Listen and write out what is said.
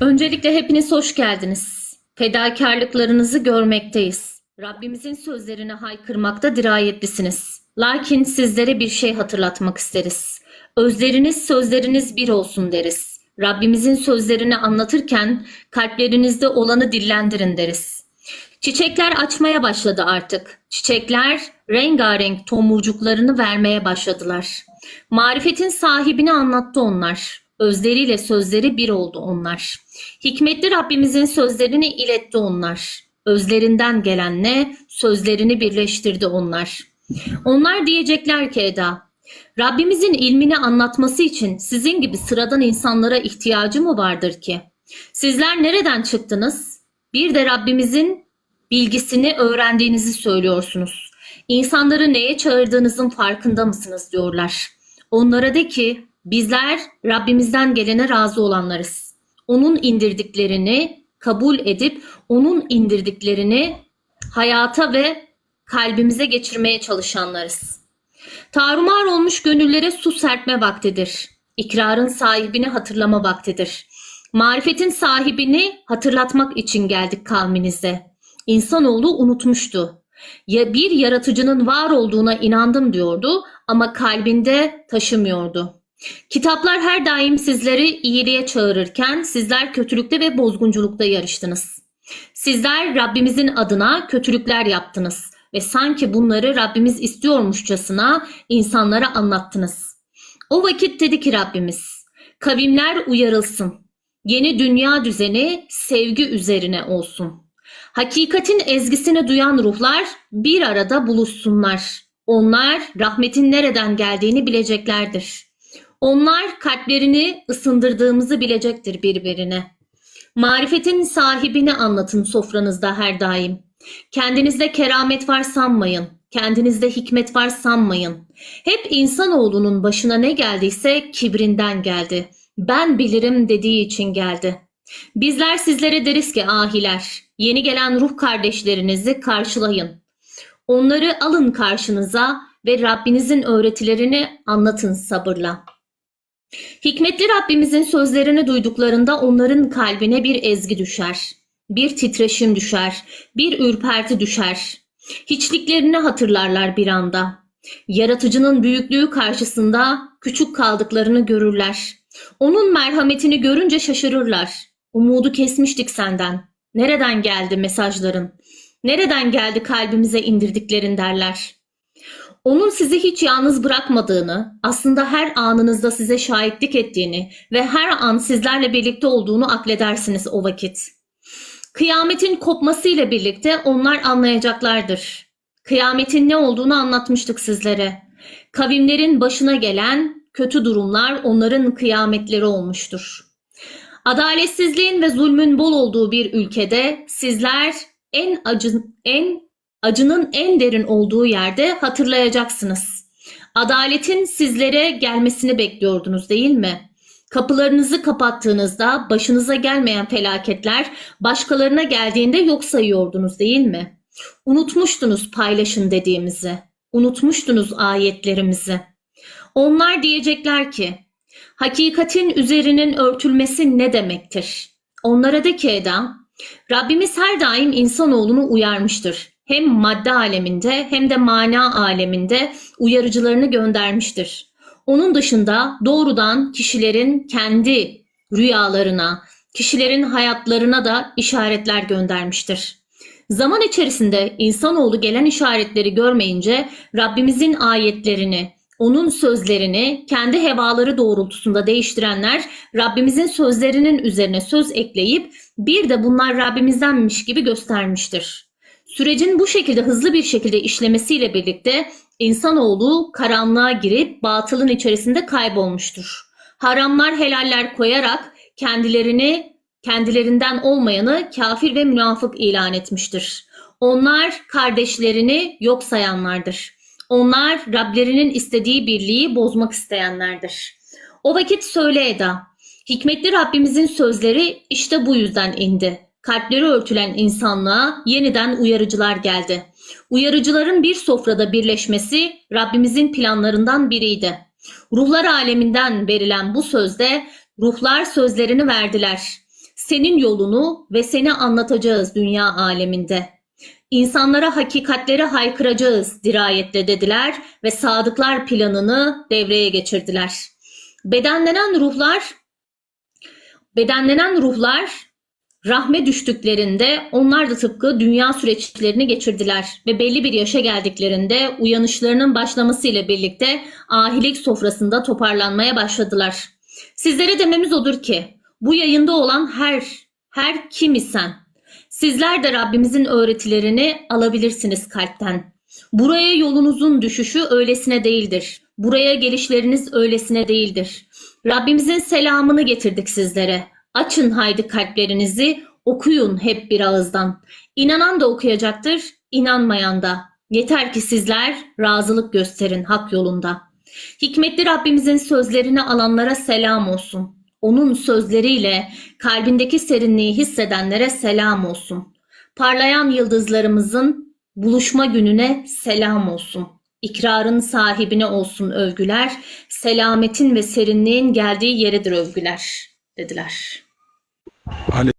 Öncelikle hepiniz hoş geldiniz. Fedakarlıklarınızı görmekteyiz. Rabbimizin sözlerine haykırmakta dirayetlisiniz. Lakin sizlere bir şey hatırlatmak isteriz. Özleriniz sözleriniz bir olsun deriz. Rabbimizin sözlerini anlatırken kalplerinizde olanı dillendirin deriz. Çiçekler açmaya başladı artık. Çiçekler rengarenk tomurcuklarını vermeye başladılar. Marifetin sahibini anlattı onlar. Özleriyle sözleri bir oldu onlar. Hikmetli Rabbimizin sözlerini iletti onlar. Özlerinden gelenle sözlerini birleştirdi onlar. Onlar diyecekler ki Eda, Rabbimizin ilmini anlatması için sizin gibi sıradan insanlara ihtiyacı mı vardır ki? Sizler nereden çıktınız? Bir de Rabbimizin bilgisini öğrendiğinizi söylüyorsunuz. İnsanları neye çağırdığınızın farkında mısınız diyorlar. Onlara de ki bizler Rabbimizden gelene razı olanlarız. Onun indirdiklerini kabul edip onun indirdiklerini hayata ve kalbimize geçirmeye çalışanlarız. Tarumar olmuş gönüllere su serpme vaktidir. İkrarın sahibini hatırlama vaktidir. Marifetin sahibini hatırlatmak için geldik kavminize. İnsanoğlu unutmuştu. Ya bir yaratıcının var olduğuna inandım diyordu ama kalbinde taşımıyordu. Kitaplar her daim sizleri iyiliğe çağırırken sizler kötülükte ve bozgunculukta yarıştınız. Sizler Rabbimizin adına kötülükler yaptınız ve sanki bunları Rabbimiz istiyormuşçasına insanlara anlattınız. O vakit dedi ki Rabbimiz, kavimler uyarılsın. Yeni dünya düzeni sevgi üzerine olsun. Hakikatin ezgisini duyan ruhlar bir arada buluşsunlar. Onlar rahmetin nereden geldiğini bileceklerdir. Onlar kalplerini ısındırdığımızı bilecektir birbirine. Marifetin sahibini anlatın sofranızda her daim. Kendinizde keramet var sanmayın. Kendinizde hikmet var sanmayın. Hep insanoğlunun başına ne geldiyse kibrinden geldi. Ben bilirim dediği için geldi. Bizler sizlere deriz ki ahiler, yeni gelen ruh kardeşlerinizi karşılayın. Onları alın karşınıza ve Rabbinizin öğretilerini anlatın sabırla. Hikmetli Rabbimizin sözlerini duyduklarında onların kalbine bir ezgi düşer. Bir titreşim düşer, bir ürperti düşer. Hiçliklerini hatırlarlar bir anda. Yaratıcının büyüklüğü karşısında küçük kaldıklarını görürler. Onun merhametini görünce şaşırırlar. Umudu kesmiştik senden. Nereden geldi mesajların? Nereden geldi kalbimize indirdiklerin derler. Onun sizi hiç yalnız bırakmadığını, aslında her anınızda size şahitlik ettiğini ve her an sizlerle birlikte olduğunu akledersiniz o vakit. Kıyametin kopmasıyla birlikte onlar anlayacaklardır. Kıyametin ne olduğunu anlatmıştık sizlere. Kavimlerin başına gelen kötü durumlar onların kıyametleri olmuştur. Adaletsizliğin ve zulmün bol olduğu bir ülkede sizler en acı en acının en derin olduğu yerde hatırlayacaksınız. Adaletin sizlere gelmesini bekliyordunuz değil mi? Kapılarınızı kapattığınızda başınıza gelmeyen felaketler başkalarına geldiğinde yok sayıyordunuz değil mi? Unutmuştunuz paylaşın dediğimizi. Unutmuştunuz ayetlerimizi. Onlar diyecekler ki, hakikatin üzerinin örtülmesi ne demektir? Onlara de ki Eda, Rabbimiz her daim insanoğlunu uyarmıştır. Hem madde aleminde hem de mana aleminde uyarıcılarını göndermiştir. Onun dışında doğrudan kişilerin kendi rüyalarına, kişilerin hayatlarına da işaretler göndermiştir. Zaman içerisinde insanoğlu gelen işaretleri görmeyince Rabbimizin ayetlerini, onun sözlerini kendi hevaları doğrultusunda değiştirenler Rabbimizin sözlerinin üzerine söz ekleyip bir de bunlar Rabbimizdenmiş gibi göstermiştir. Sürecin bu şekilde hızlı bir şekilde işlemesiyle birlikte insanoğlu karanlığa girip batılın içerisinde kaybolmuştur. Haramlar helaller koyarak kendilerini kendilerinden olmayanı kafir ve münafık ilan etmiştir. Onlar kardeşlerini yok sayanlardır. Onlar Rablerinin istediği birliği bozmak isteyenlerdir. O vakit söyle Eda, hikmetli Rabbimizin sözleri işte bu yüzden indi. Kalpleri örtülen insanlığa yeniden uyarıcılar geldi. Uyarıcıların bir sofrada birleşmesi Rabbimizin planlarından biriydi. Ruhlar aleminden verilen bu sözde ruhlar sözlerini verdiler. senin yolunu ve seni anlatacağız dünya aleminde. İnsanlara hakikatleri haykıracağız dirayetle dediler ve sadıklar planını devreye geçirdiler. Bedenlenen ruhlar bedenlenen ruhlar rahme düştüklerinde onlar da tıpkı dünya süreçlerini geçirdiler ve belli bir yaşa geldiklerinde uyanışlarının başlamasıyla birlikte ahilik sofrasında toparlanmaya başladılar. Sizlere dememiz odur ki bu yayında olan her her kim isen sizler de Rabbimizin öğretilerini alabilirsiniz kalpten. Buraya yolunuzun düşüşü öylesine değildir. Buraya gelişleriniz öylesine değildir. Rabbimizin selamını getirdik sizlere. Açın haydi kalplerinizi, okuyun hep bir ağızdan. İnanan da okuyacaktır, inanmayan da. Yeter ki sizler razılık gösterin hak yolunda. Hikmetli Rabbimizin sözlerini alanlara selam olsun. Onun sözleriyle kalbindeki serinliği hissedenlere selam olsun. Parlayan yıldızlarımızın buluşma gününe selam olsun. İkrarın sahibine olsun övgüler, selametin ve serinliğin geldiği yeredir övgüler, dediler. Ale-